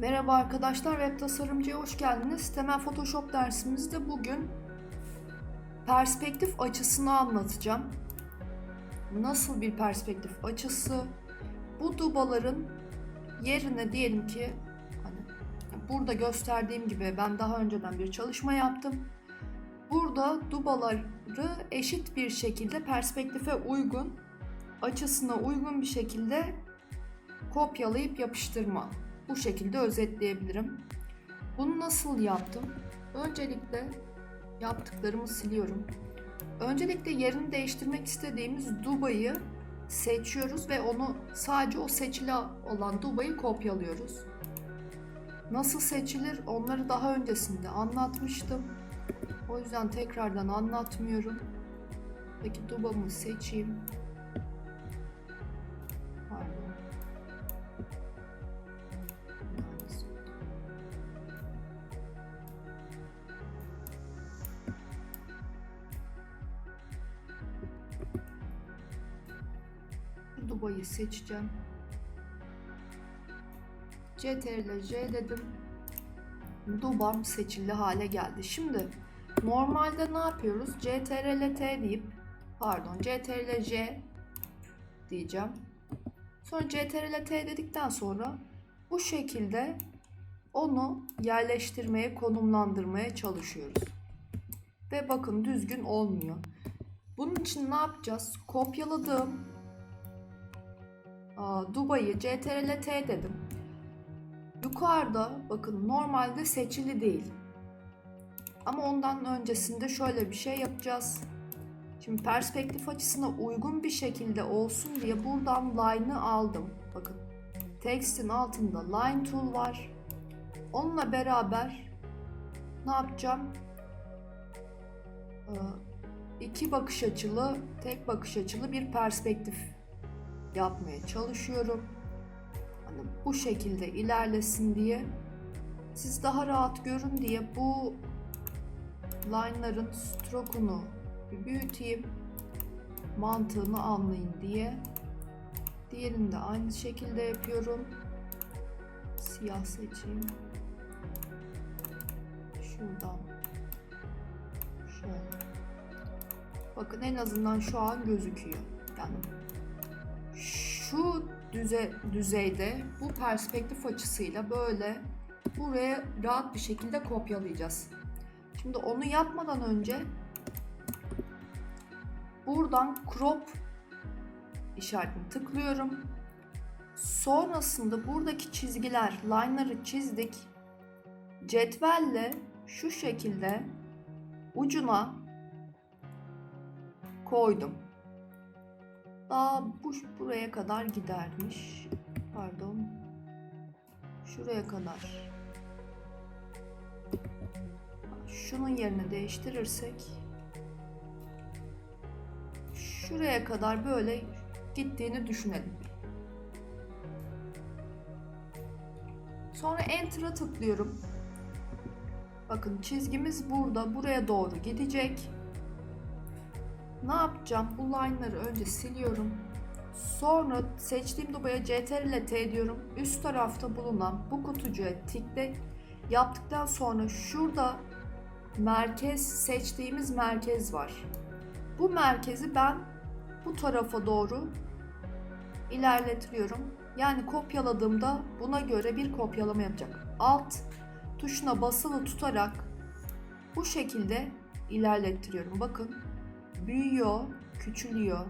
Merhaba arkadaşlar, Web Tasarımcı'ya hoş geldiniz. Temel Photoshop dersimizde bugün perspektif açısını anlatacağım. Nasıl bir perspektif açısı? Bu dubaların yerine diyelim ki hani burada gösterdiğim gibi ben daha önceden bir çalışma yaptım. Burada dubaları eşit bir şekilde perspektife uygun, açısına uygun bir şekilde kopyalayıp yapıştırma. Bu şekilde özetleyebilirim. Bunu nasıl yaptım? Öncelikle yaptıklarımı siliyorum. Öncelikle yerini değiştirmek istediğimiz dubayı seçiyoruz ve onu sadece o seçili olan dubayı kopyalıyoruz. Nasıl seçilir onları daha öncesinde anlatmıştım. O yüzden tekrardan anlatmıyorum. Peki dubamı seçeyim. Dubai'yi seçeceğim. CTRL J dedim. Dubam seçili hale geldi. Şimdi normalde ne yapıyoruz? CTRL T deyip pardon CTRL J diyeceğim. Sonra CTRL T dedikten sonra bu şekilde onu yerleştirmeye, konumlandırmaya çalışıyoruz. Ve bakın düzgün olmuyor. Bunun için ne yapacağız? Kopyaladığım Dubai'yi CTRL T dedim. Yukarıda bakın normalde seçili değil. Ama ondan öncesinde şöyle bir şey yapacağız. Şimdi perspektif açısına uygun bir şekilde olsun diye buradan line'ı aldım. Bakın text'in altında line tool var. Onunla beraber ne yapacağım? Ee, iki bakış açılı, tek bakış açılı bir perspektif yapmaya çalışıyorum. Hani bu şekilde ilerlesin diye siz daha rahat görün diye bu line'ların stroke'unu bir büyüteyim. Mantığını anlayın diye. Diğerini de aynı şekilde yapıyorum. Siyah seçeyim. Şuradan. Şöyle. Bakın en azından şu an gözüküyor. Yani şu düze, düzeyde bu perspektif açısıyla böyle buraya rahat bir şekilde kopyalayacağız. Şimdi onu yapmadan önce buradan crop işaretini tıklıyorum. Sonrasında buradaki çizgiler, line'ları çizdik. Cetvelle şu şekilde ucuna koydum. Daha bu buraya kadar gidermiş. Pardon. Şuraya kadar. Şunun yerini değiştirirsek şuraya kadar böyle gittiğini düşünelim. Sonra Enter'a tıklıyorum. Bakın çizgimiz burada. Buraya doğru gidecek. Ne yapacağım? Bu line'ları önce siliyorum. Sonra seçtiğim dubaya CTRL T diyorum. Üst tarafta bulunan bu kutucuğa tıkla yaptıktan sonra şurada merkez seçtiğimiz merkez var. Bu merkezi ben bu tarafa doğru ilerletiyorum. Yani kopyaladığımda buna göre bir kopyalama yapacak. Alt tuşuna basılı tutarak bu şekilde ilerlettiriyorum. Bakın büyüyor, küçülüyor.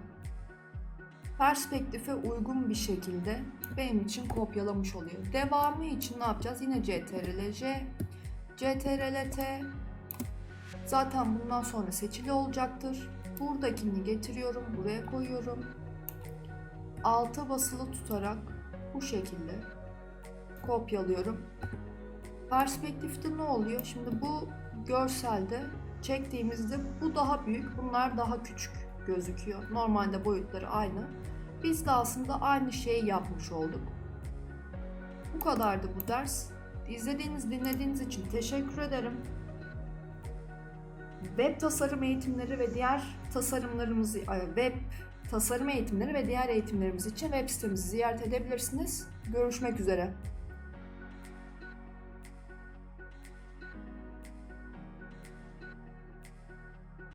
Perspektife uygun bir şekilde benim için kopyalamış oluyor. Devamı için ne yapacağız? Yine CTRL J, CTRL T. Zaten bundan sonra seçili olacaktır. Buradakini getiriyorum, buraya koyuyorum. Alta basılı tutarak bu şekilde kopyalıyorum. Perspektifte ne oluyor? Şimdi bu görselde çektiğimizde bu daha büyük, bunlar daha küçük gözüküyor. Normalde boyutları aynı. Biz de aslında aynı şeyi yapmış olduk. Bu kadardı bu ders. İzlediğiniz, dinlediğiniz için teşekkür ederim. Web tasarım eğitimleri ve diğer tasarımlarımızı, web tasarım eğitimleri ve diğer eğitimlerimiz için web sitemizi ziyaret edebilirsiniz. Görüşmek üzere.